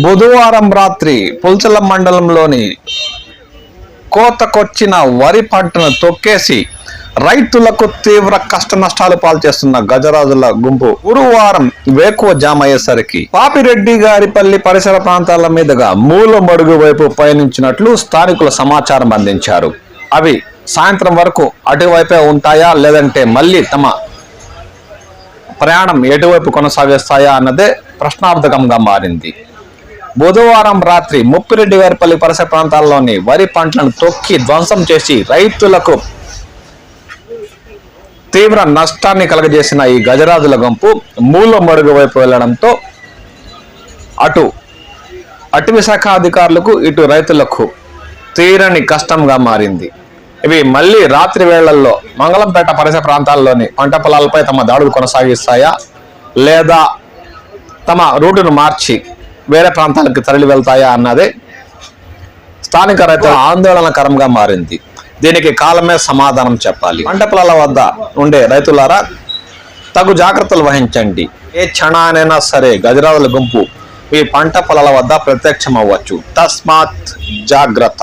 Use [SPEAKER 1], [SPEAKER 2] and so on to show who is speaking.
[SPEAKER 1] బుధవారం రాత్రి పుల్చల మండలంలోని కోతకొచ్చిన వరి పంటను తొక్కేసి రైతులకు తీవ్ర కష్ట నష్టాలు పాల్చేస్తున్న గజరాజుల గుంపు గురువారం వేకువ జామయ్యేసరికి పాపిరెడ్డి గారిపల్లి పరిసర ప్రాంతాల మీదుగా మూల మడుగు వైపు పయనించినట్లు స్థానికుల సమాచారం అందించారు. అవి సాయంత్రం వరకు అటువైపే ఉంటాయా లేదంటే మళ్ళీ తమ ప్రయాణం ఎటువైపు కొనసాగిస్తాయా అన్నదే ప్రశ్నార్థకంగా మారింది. బుధవారం రాత్రి ముప్పిరెడ్డి గారిపల్లి పరిసర ప్రాంతాల్లోని వరి పంటలను తొక్కి ధ్వంసం చేసి రైతులకు తీవ్ర నష్టాన్ని కలగజేసిన ఈ గజరాజుల గుంపు మూల మరుగు వైపు వెళ్ళడంతో అటు అటవీ శాఖ అధికారులకు ఇటు రైతులకు తీరని కష్టంగా మారింది. ఇవి మళ్ళీ రాత్రి వేళల్లో మంగళంపేట పరిసర ప్రాంతాల్లోని పంట పొలాలపై తమ దాడులు కొనసాగిస్తాయా లేదా తమ రూటును మార్చి వేరే ప్రాంతాలకు తరలి వెళ్తాయా అన్నదే స్థానిక రైతుల ఆందోళనకరంగా మారింది. దీనికి కాలమే సమాధానం చెప్పాలి. పంట పొలాల వద్ద ఉండే రైతులారా తగు జాగ్రత్తలు వహించండి. ఏ క్షణానైనా సరే గజరాజుల గుంపు మీ పంట పొలాల వద్ద ప్రత్యక్షం అవ్వచ్చు తస్మాత్ జాగ్రత్త.